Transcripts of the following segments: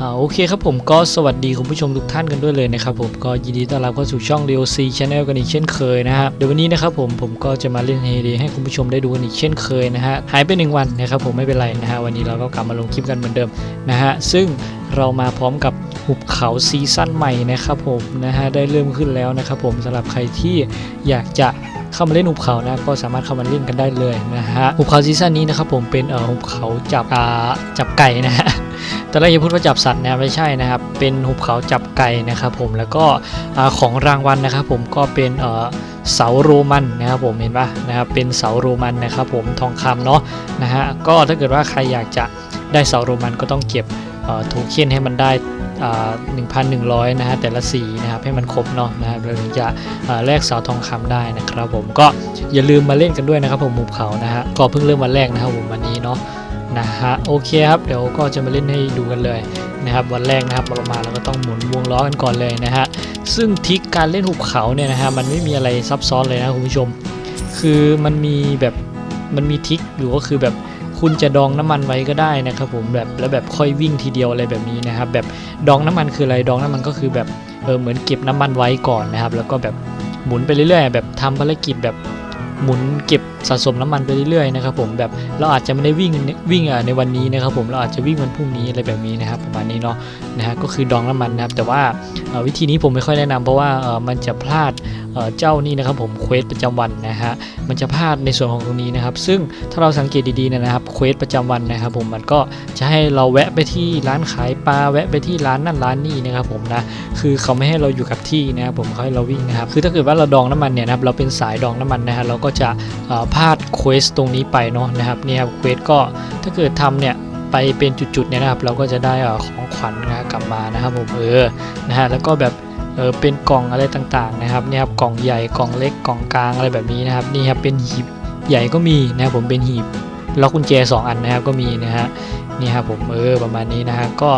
โอเคครับผมก็สวัสดีคุณผู้ชมทุกท่านกันด้วยเลยนะครับผมก็ยินดีต้อนรับเข้าสู่ช่อง Leo C Channel กันอีกเช่นเคยนะฮะเดี๋ยววันนี้นะครับผมผมก็จะมาเล่นเฮดีให้คุณผู้ชมได้ดูกันอีกเช่นเคยนะฮะหายไปหนึ่งวันนะครับผมไม่เป็นไรนะฮะวันนี้เราก็กลับมาลงคลิปกันเหมือนเดิมนะฮะซึ่งเรามาพร้อมกับหุบเขาซีซั่นใหม่นะครับผมนะฮะได้เริ่มขึ้นแล้วนะครับผมสำหรับใครที่อยากจะ เข้ามาเล่นหุบเขานะก็สามารถเข้ามาเล่นกันได้เลยนะฮะหุบเขาซีซั่นนี้นะครับผมเป็นเอ่อหุบเขาจับอ่าจับไก่นะฮะตอนแรกจะพูดว่าจับสัตว์นะไม่ใช่นะครับ เป็นหุบเขาจับไก่นะครับผมแล้วก็ของรางวัลนะครับผมก็เป็นเอ่อเสาโรมันนะครับผมเห็นปะนะครับเป็นเสาโรมันนะครับผมทองคำเนาะนะฮะก็ถ้าเกิดว่าใครอยากจะได้เสาโรมันก็ต้องเก็บ โทเค็นให้มันได้อ่า1,100 นะฮะแต่ละสีนะครับให้มันครบเนาะนะครับเราถึงจะแลกเสาทองคำได้นะครับผมก็อย่าลืมมาเล่นกันด้วยนะครับผมหุบเขานะฮะก็เพิ่งเริ่มวันแรกนะครับผมวันนี้เนาะนะฮะโอเคครับเดี๋ยวก็จะมาเล่นให้ดูกันเลยนะครับวันแรกนะครับเรามาเราก็ต้องหมุนวงล้อกันก่อนเลยนะฮะซึ่งทิกการเล่นหุบเขาเนี่ยนะฮะมันไม่มีอะไรซับซ้อนเลยนะคุณผู้ชม คือมันมีแบบมันมีทิกอยู่ก็คือแบบ คุณจะดองน้ำมันไว้ก็ได้นะครับผมแบบแล้วแบบค่อยวิ่งทีเดียวอะไรแบบนี้นะครับ แบบดองน้ำมันคืออะไรดองน้ำมันก็คือแบบเออเหมือนเก็บน้ำมันไว้ก่อนนะครับ แล้วก็แบบหมุนไปเรื่อยๆ แบบทำภารกิจแบบ หมุนเก็บสะสมน้ำมันไปเรื่อยๆนะครับผมแบบเราอาจจะไม่ได้วิ่งวิ่งในวันนี้นะครับผมเราอาจจะวิ่งวันพรุ่งนี้อะไรแบบนี้นะครับประมาณนี้เนาะนะฮะก็คือดองน้ำมันนะครับแต่ว่าวิธีนี้ผมไม่ค่อยแนะนำเพราะว่ามันจะพลาดเจ้านี่นะครับผมเควสประจำวันนะฮะมันจะพลาดในส่วนของตรงนี้นะครับ ซึ่งถ้าเราสังเกตดีๆนะครับเควสประจำวันนะครับผมมันก็จะให้เราแวะไปที่ร้านขายปลาแวะไปที่ร้านนั่นร้านนี่นะครับผมนะคือเขาไม่ให้เราอยู่กับที่นะครับผมเขาให้เราวิ่งนะครับคือถ้าเกิดว่าเราดองน้ำมันเนี่ยนะครับเราเป็นสายดองน้ำมันนะฮะเราก็็จะพลาดเควสตรงนี้ไปเนาะนะครับนี่ครับเควสก็ถ้าเกิดทำเนี่ยไปเป็นจุดๆเนี่ยนะครับ เราก็จะได้ของขวัญนะกลับมานะครับผมเออนะฮะแล้วก็แบบเออเป็นกล่องอะไรต่างๆนะครับเนี่ยครับกล่องใหญ่กล่องเล็กกล่องกลางอะไรแบบนี้นะครับนี่ครับเป็นหีบใหญ่ก็มีนะครับผมเป็นหีบล็อกกุญแจสองอันนะครับก็มีนะฮะนี่ครับผมเออประมาณนี้นะฮะก็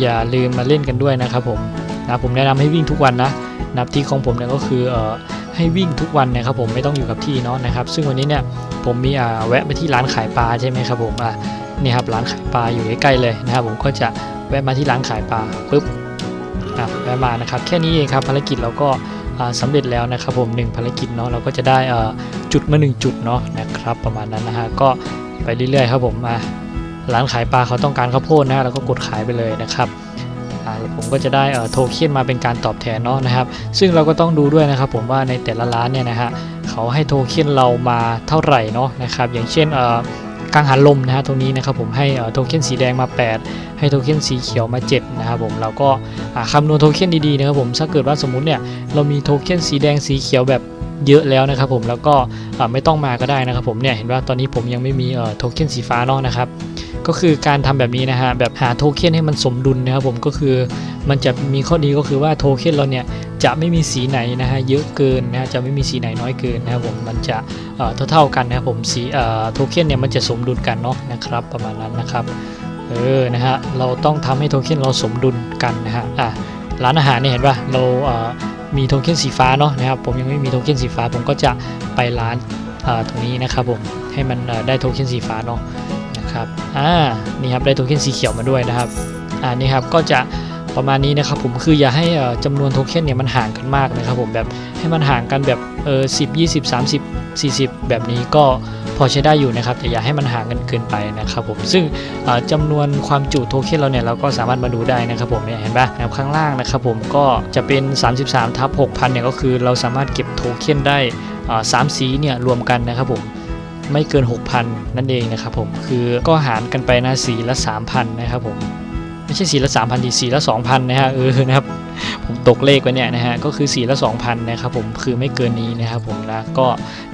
อย่าลืมมาเล่นกันด้วยนะครับผมนะผมแนะนำให้วิ่งทุกวันนะนับที่ของผมเนี่ยก็คือเออ ให้วิ่งทุกวันนะครับผมไม่ต้องอยู่กับที่เนาะนะครับ ซึ่งวันนี้เนี่ยผมมีอ่าแวะไปที่ร้านขายปลาใช่ไหมครับผมอะนี่ครับร้านขายปลาอยู่ใกล้ๆเลยนะครับผมก็จะแวะมาที่ร้านขายปลาปุ๊บอะแวะมานะครับแค่นี้เองครับภารกิจเราก็อ่าสำเร็จแล้วนะครับผมหนึ่งภารกิจเนาะเราก็จะได้อ่อจุดมาหนึ่งจุดเนาะนะครับประมาณนั้นนะฮะก็ไปเรื่อยๆครับผมอะร้านขายปลาเขาต้องการข้าวโพดนะเราก็กดขายไปเลยนะครับ ผมก็จะได้โทเค็นมาเป็นการตอบแทนเนาะนะครับ ซึ่งเราก็ต้องดูด้วยนะครับ ผมว่าในแต่ละร้านเนี่ยนะฮะเขาให้โทเค็นเรามาเท่าไหร่เนาะนะครับ อย่างเช่นกังหันลมนะฮะตรงนี้นะครับผมให้โทเค็นสีแดงมา 8 ให้โทเค็นสีเขียวมา 7 นะครับผมเราก็อ่าคำนวณโทเค็นดีๆนะครับผมถ้าเกิดว่าสมมุติเนี่ยเรามีโทเค็นสีแดงสีเขียวแบบเยอะแล้วนะครับผมแล้วก็ไม่ต้องมาก็ได้นะครับผมเนี่ยเห็นว่าตอนนี้ผมยังไม่มีโทเค็นสีฟ้าเนาะนะครับ ก็คือการทำแบบนี้นะฮะแบบหาโทเค็นให้มันสมดุลนะครับผมก็คือมันจะมีข้อดีก็คือว่าโทเค็นเราเนี่ยจะไม่มีสีไหนนะฮะเยอะเกินนะฮะจะไม่มีสีไหนน้อยเกินนะครับผมมันจะเอ่อเท่าๆกันนะครับผมสีโทเค็นเนี่ยมันจะสมดุลกันเนาะนะครับประมาณนั้นนะครับเออนะฮะเราต้องทำให้โทเค็นเราสมดุลกันนะฮะอะร้านอาหารเนี่ยเห็นป่ะเราเอ่อมีโทเค็นสีฟ้าเนาะนะครับผมยังไม่มีโทเค็นสีฟ้าผมก็จะไปร้านตรงนี้นะครับผมให้มันได้โทเค็นสีฟ้าเนาะ ครับอ่านี่ครับได้โทเค็นสีเขียวมาด้วยนะครับอ่านี่ครับก็จะประมาณนี้นะครับผมคืออย่าให้เอ่อจำนวนโทเค็นเนี่ยมันห่างกันมากนะครับผมแบบให้มันห่างกันแบบเออสิบยี่สิบสามสิบสี่สิบแบบนี้ก็พอใช้ได้อยู่นะครับแต่อย่าให้มันห่างกันเกินไปนะครับผมซึ่งเอ่อจำนวนความจุโทเค็นเราเนี่ยเราก็สามารถมาดูได้นะครับผมเนี่ยเห็นปะนะครับข้างล่างนะครับผมก็จะเป็น 33ทับ6,000เนี่ยก็คือเราสามารถเก็บโทเค็นได้สามสีเนี่ยรวมกันนะครับผม ไม่เกิน 6,000 นั่นเองนะครับผมคือก็หารกันไปนะสีละ 3,000 นะครับผมไม่ใช่สีละ 3,000ดีสีละ 2,000 นะฮะเออนะครับผมตกเลขไว้เนี่ยนะฮะก็คือสีละ 2,000 นะครับผมคือไม่เกินนี้นะครับผมนะก็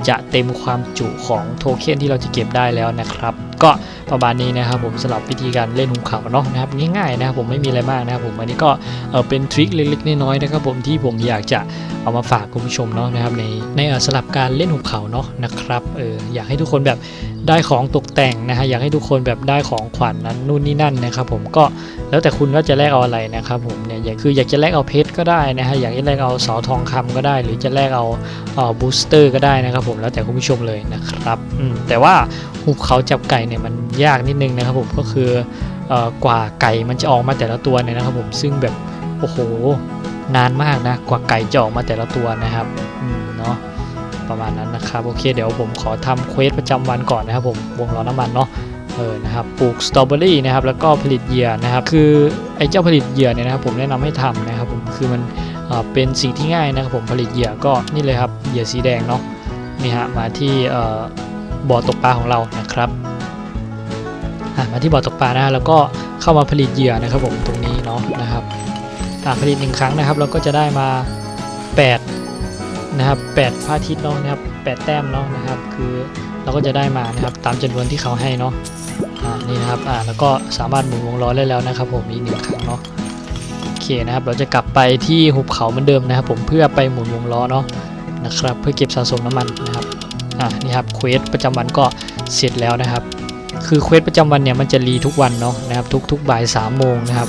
จะเต็มความจุของโทเค็นที่เราจะเก็บได้แล้วนะครับ ก็ประมาณนี้นะครับผมสำหรับวิธีการเล่นหุบเขาเนาะนะครับง่ายๆนะครับผมไม่มีอะไรมากนะครับผมอันนี้ก็เออเป็นทริคเล็กๆน้อยๆนะครับผมที่ผมอยากจะเอามาฝากคุณผู้ชมเนาะนะครับในในเอ่อสลับการเล่นหุบเขาเนาะนะครับเอออยากให้ทุกคนแบบได้ของตกแต่งนะฮะอยากให้ทุกคนแบบได้ของขวัญนั้นนู่นนี่นั่นนะครับผมก็แล้วแต่คุณว่าจะแลกเอาอะไรนะครับผมเนี่ยอยากคืออยากจะแลกเอาเพชรก็ได้นะฮะอยากจะแลกเอาเสาทองคำก็ได้ หรือจะแลกเอาเอ่อบูสเตอร์ก็ได้นะครับผมแล้วแต่คุณผู้ชมเลยนะครับอืมแต่ว่าหุบเขาจับไก่เนี่ยมันยากนิดนึงนะครับผมก็คืออกว่าไก่มันจะออกมาแต่ละตัวเนี่ยนะครับผมซึ่งแบบโอ้โหนานมากนะกว่าไก่จะออกมาแต่ละตัวนะครับเนาะประมาณนั้นนะครับโอเคเดี๋ยวผมขอทำเควสประจำวันก่อนนะครับผมวงล้อน้ำมันเนาะเออนะครับปลูกสตรอเบอรี่นะครับแล้วก็ผลิตเหยื่อนะครับคือไอ้เจ้าผลิตเหยื่อเนี่ยนะครับผมแนะนำให้ทำนะครับผมคือมันเเป็นสิ่งที่ง่ายนะครับผมผลิตเหยื่อก็นี่เลยครับเหยื่อสีแดงเนาะนี่ฮะมาที่บ่อตกปลาของเรานะครับ มาที่บ่อตกปลานะแล้วก็เข้ามาผลิตเหยื่อนะครับผมตรงนี้เนาะนะครับผลิตหนึ่งครั้งนะครับ เราก็จะได้มา 8 นะครับ8พระอาทิตย์เนาะนะครับ8แต้มเนาะนะครับ คือเราก็จะได้มานะครับตามจำนวนที่เขาให้เนาะอ่านี่นะครับอ่าแล้วก็สามารถหมุนวงล้อได้แล้วนะครับ ผมอีกหนึ่งครั้งเนาะโอเคนะครับ เราจะกลับไปที่หุบเขาเหมือนเดิมนะครับ ผมเพื่อไปหมุนวงล้อเนาะนะครับ เพื่อเก็บสะสมน้ำมันนะครับอ่านี่ครับเควสประจำวันก็เสร็จแล้วนะครับ คือเควสประจำวันเนี่ยมันจะรีทุกวันเนาะนะครับทุกๆบ่ายสามโมงนะครับ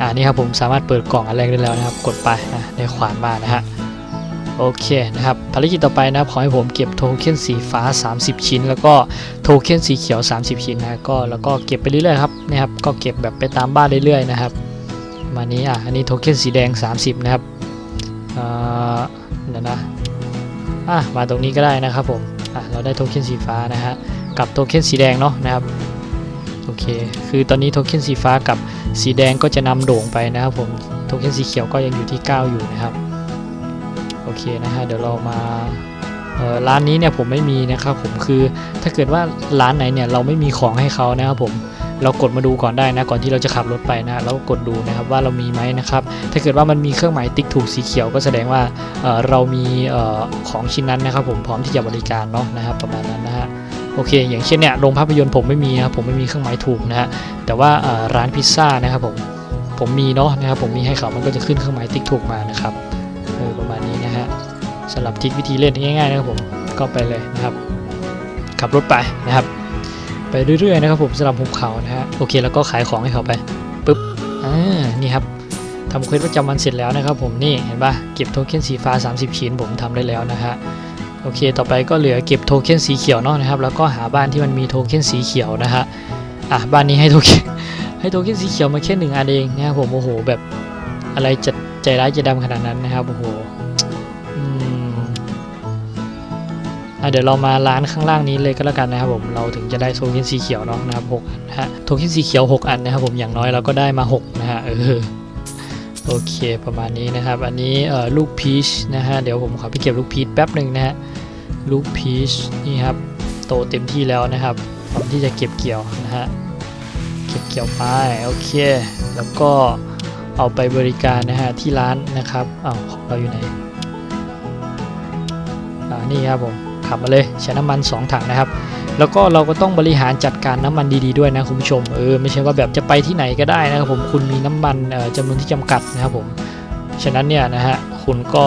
อ่านี่ครับผมสามารถเปิดกล่องอันแรได้แล้วนะครับ กดไปนะได้ขวานมานะฮะโอเคนะครับภารกิจต่อไปนะขอให้ผมเก็บโทเค็นสีฟ้า 30 ชิ้น แล้วก็โทเค็นสีเขียว 30 ชิ้นนะก็แล้วก็เก็บไปเรื่อยๆครับนะครับก็เก็บแบบไปตามบ้านเรื่อยๆนะครับมานี้อะอันนี้โทเค็นสีแดง 30 นะครับอ่าเดี๋ยวนะอะมาตรงนี้ก็ได้นะครับผมอะเราได้โทเค็นสีฟ้านะฮะ กับโทเค็นสีแดงเนาะนะครับโอเคคือตอนนี้โทเค็นสีฟ้ากับสีแดงก็จะนำโด่งไปนะครับผมโทเค็นสีเขียวก็ยังอยู่ที่ 9 อยู่นะครับโอเคนะฮะเดี๋ยวเรามาร้านนี้เนี่ยผมไม่มีนะครับผมคือถ้าเกิดว่าร้านไหนเนี่ยเราไม่มีของให้เขานะครับผมเรากดมาดูก่อนได้นะก่อนที่เราจะขับรถไปนะแล้วกดดูนะครับว่าเรามีไหมนะครับถ้าเกิดว่ามันมีเครื่องหมายติ๊กถูกสีเขียวก็แสดงว่าเเรามีออของชิ้นนั้นนะครับผมพร้อมที่จะบริการเนาะนะครับประมาณนั้นนะฮะ โอเค อย่างเช่นเนี่ยโรงภาพยนตร์ผมไม่มีนะครับผมไม่มีเครื่องหมายถูกนะฮะแต่ว่าร้านพิซซ่านะครับผมผมมีเนาะนะครับผมมีให้เขามันก็จะขึ้นเครื่องหมายติ๊กถูกมานะครับเออประมาณนี้นะฮะสำหรับทริควิธีเล่นง่ายๆนะครับผมก็ไปเลยนะครับ ขับรถไปนะครับ ไปเรื่อยๆนะครับผมสำหรับภูเขานะฮะโอเคแล้วก็ขายของให้เขาไปปุ๊บอ่านี่ครับทำเควสประจำวันเสร็จแล้วนะครับผมนี่เห็นปะเก็บโทเค็นสีฟ้า 30 ชิ้นผมทำได้แล้วนะฮะ โอเค ต่อไปก็เหลือเก็บโทเค็นสีเขียวเนาะนะครับ แล้วก็หาบ้านที่มันมีโทเค็นสีเขียวนะฮะ อะ บ้านนี้ให้โทเค็นให้โทเค็นสีเขียวมาแค่หนึ่งอันเองนะครับผม โอ้โห แบบอะไรจะใจร้ายใจดำขนาดนั้นนะครับ โอ้โหอือเดี๋ยวเรามาร้านข้างล่างนี้เลยก็แล้วกันนะครับผมเราถึงจะได้โทเค็นสีเขียวเนาะนะครับ6อันนะฮะโทเค็นสีเขียว 6 อันนะครับผมอย่างน้อยเราก็ได้มา 6 นะฮะเออ โอเคประมาณนี้นะครับ อันนี้ลูกพีชนะฮะเดี๋ยวผมขอไปเก็บลูกพีชแป๊บหนึ่งนะฮะลูกพีชนี่ครับโตเต็มที่แล้วนะครับพร้อมที่จะเก็บเกี่ยวนะฮะเก็บเกี่ยวไปโอเค แล้วก็เอาไปบริการนะฮะที่ร้านนะครับอ้าวของเราอยู่ไหนอ่านี่ครับผมขับมาเลยใช้น้ำมัน 2 ถังนะครับ แล้วก็เราก็ต้องบริหารจัดการน้ำมันดีๆด้วยนะคุณผู้ชมเออไม่ใช่ว่าแบบจะไปที่ไหนก็ได้นะครับผมคุณมีน้ำมันจำนวนที่จำกัดนะครับผมฉะนั้นเนี่ยนะฮะคุณก็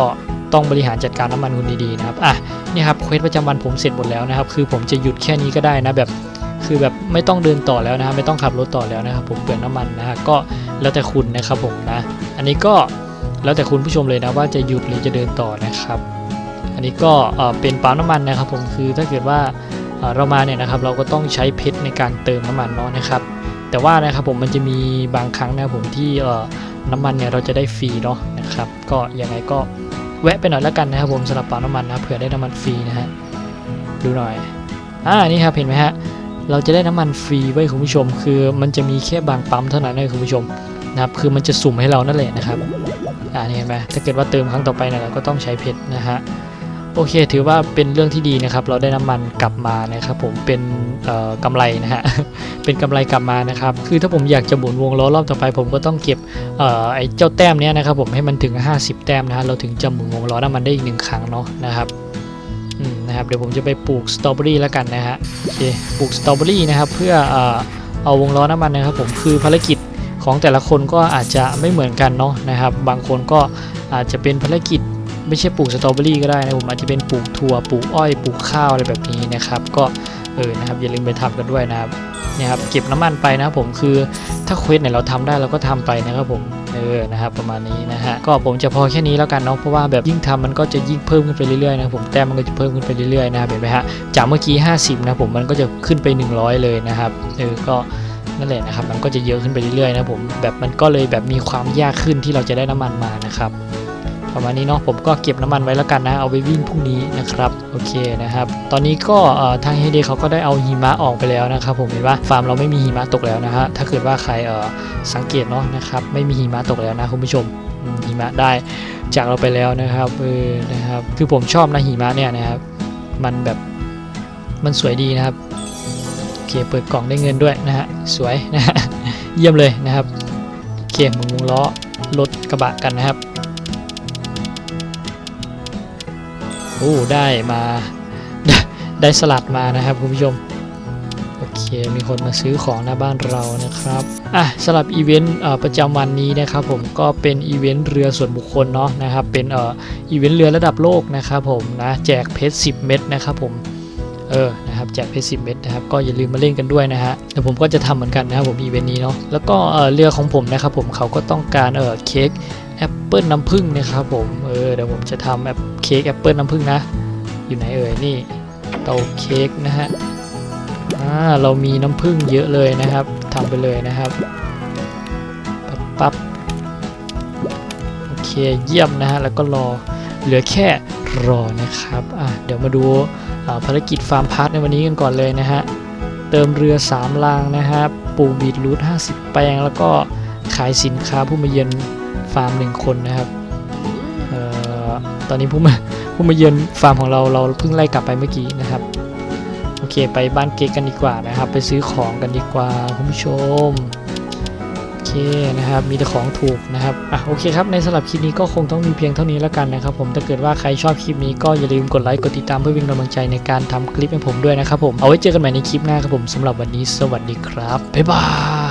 ต้องบริหารจัดการน้ำมันคุณดีๆนะครับอะนี่ครับเควสประจำวันผมเสร็จหมดแล้วนะครับคือผมจะหยุดแค่นี้ก็ได้นะแบบคือแบบไม่ต้องเดินต่อแล้วนะไม่ต้องขับรถต่อแล้วนะครับผมเปลืองน้ำมันนะฮะก็แล้วแต่คุณนะครับผมนะ อันนี้ก็แล้วแต่คุณผู้ชมเลยนะว่าจะหยุดหรือจะเดินต่อนะครับ อันนี้ก็เป็นปั๊มน้ำมันนะครับผมคือถ้าเกิดว่า เรามาเนี่ยนะครับเราก็ต้องใช้เพชรในการเติมน้ำมันเนาะนะครับ แต่ว่านะครับผมมันจะมีบางครั้งนะครับผมที่น้ำมันเนี่ยเราจะได้ฟรีเนาะนะครับก็ยังไงก็แวะไปหน่อยแล้วกันนะครับผมสำหรับปั๊มน้ำมันนะเผื่อได้น้ำมันฟรีนะฮะดูหน่อยอ่านี่ครับเห็นไหมฮะเราจะได้น้ำมันฟรีไว้คุณผู้ชม คือมันจะมีแค่บางปั๊มเท่านั้นนะคุณผู้ชมนะครับคือมันจะสุ่มให้เรานั่นแหละนะครับอ่านี่เห็นไหมถ้าเกิดว่าเติมครั้งต่อไปเนี่ยเราก็ต้องใช้เพชรนะฮะ โอเค ถือว่าเป็นเรื่องที่ดีนะครับ เราได้น้ำมันกลับมานะครับผมเป็นเอ่อกำไรนะฮะเป็นกำไรกลับมานะครับ คือถ้าผมอยากจะหมุนวงล้อรอบต่อไป ผมก็ต้องเก็บออไอ้เจ้าแต้มเนี้ยนะครับ ผมให้มันถึง 50 แต้มนะฮะเราถึงจะหมุนวงล้อน้ำมันได้อีกหนึ่งครั้งเนาะนะครับนะครับเดี๋ยวผมจะไปปลูกสตรอเบอรี่แล้วกันนะฮะโอเคปลูกสตรอเบอรี่นะครับเพื่อเอ่อเอาวงล้อน้ำมันนะครับผมคือภารกิจของแต่ละคนก็อาจจะไม่เหมือนกันเนาะนะครับ บางคนก็อาจจะเป็นภารกิจ ไม่ใช่ปลูกสตรอเบอรี่ก็ได้นะผมอาจจะเป็นปลูกถั่วปลูกอ้อยปลูกข้าวอะไรแบบนี้นะครับ ก็เออนะครับอย่าลืมไปทำกันด้วยนะครับเนี่ครับเก็บน้ำมันไปนะครับผมคือถ้าเควสไหนเราทำได้เราก็ทำไปนะครับผมเออนะครับประมาณนี้นะฮะก็ผมจะพอแค่นี้แล้วกันเนาะเพราะว่าแบบยิ่งทำมันก็จะยิ่งเพิ่มขึ้นไปเรื่อยๆนะครับผมแต้มมันก็จะเพิ่มขึ้นไปเรื่อยๆนะครับเห็นไหมฮะจากเมื่อกี้ 50 นะผมมันก็จะขึ้นไป 100 เลยนะครับเออก็นั่นแหละนะครับมันก็จะเยอะขึ้นไปเรื่อยๆนะผมแบบมันก็เลยแบบมีความยากขึ้นที่เราจะได้น้ำมันมานะครับ ประมาณนี้เนาะผมก็เก็บน้ำมันไว้แล้วกันนะ เอาไปวิ่งพรุ่งนี้นะครับโอเคนะครับ ตอนนี้ก็ทางเฮเดเขาก็ได้เอาหิมะออกไปแล้วนะครับผมเห็นว่าฟาร์มเราไม่มีหิมะตกแล้วนะฮะถ้าเกิดว่าใครสังเกตเนาะนะครับไม่มีหิมะตกแล้วนะคุณผู้ชมอืมหิมะได้จากเราไปแล้วนะครับเออนะครับคือผมชอบนะหิมะเนี่ยนะครับมันแบบมันสวยดีนะครับโอเคเปิดกล่องได้เงินด้วยนะฮะสวยนะฮะเยี่ยมเลยนะครับโอเคหมุนวงล้อรถกระบะกันนะครับ อ้ได้มาได้ได้สลัดมานะครับคุณผู้ชมโอเคมีคนมาซื้อของหน้าบ้านเรานะครับอะสำหรับอีเวนต์ประจำวันนี้นะครับผมก็เป็นอีเวนต์เรือส่วนบุคคลเนาะนะครับเป็นเอ่ออีเวนต์เรือระดับโลกนะครับผมนะแจกเพชร10 เม็ดนะครับผมเออนะครับแจกเพชร10 เม็ดนะครับก็อย่าลืมมาเล่นกันด้วยนะฮะเดี๋ยวผมก็จะทำเหมือนกันนะครับผมอีเวนต์นี้เนาะแล้วก็เเรือของผมนะครับผมเขาก็ต้องการเออเค้ก แอปเปิลน้ำผึ้งนะครับผมเออเดี๋ยวผมจะทำแอปเค้กแอปเปิลน้ำผึ้งนะ อยู่ไหนเอ่ยนี่เตาเค้กนะฮะอ่าเรามีน้ำผึ้งเยอะเลยนะครับทำไปเลยนะครับปั๊บปั๊บโอเคเยี่ยมนะฮะแล้วก็รอเหลือแค่รอนะครับอะเดี๋ยวมาดูภารกิจฟาร์มพาร์ทในวันนี้กันก่อนเลยนะฮะเติมเรือ 3 ลางนะครับปลูกบีทรูท50 แปลง แล้วก็ขายสินค้าผู้มาเยือน ฟาร์มหนึ่งคนนะครับเอ่อตอนนี้ผู้มาผู้มาเยือนฟาร์มของเราเราเพิ่งไล่กลับไปเมื่อกี้นะครับ โอเคไปบ้านเก๊กกันดีกว่านะครับ ไปซื้อของกันดีกว่าคุณผู้ชมโอเคนะครับมีแต่ของถูกนะครับอะโอเคครับในสำหรับคลิปนี้ก็คงต้องมีเพียงเท่านี้แล้วกันนะครับ ผมถ้าเกิดว่าใครชอบคลิปนี้ก็อย่าลืมกดไลค์กดติดตามเพื่อเป็นกำลังใจในการทำคลิปให้ผมด้วยนะครับผมเอาไว้เจอกันใหม่ในคลิปหน้าครับผมสำหรับวันนี้สวัสดีครับบ๊ายบาย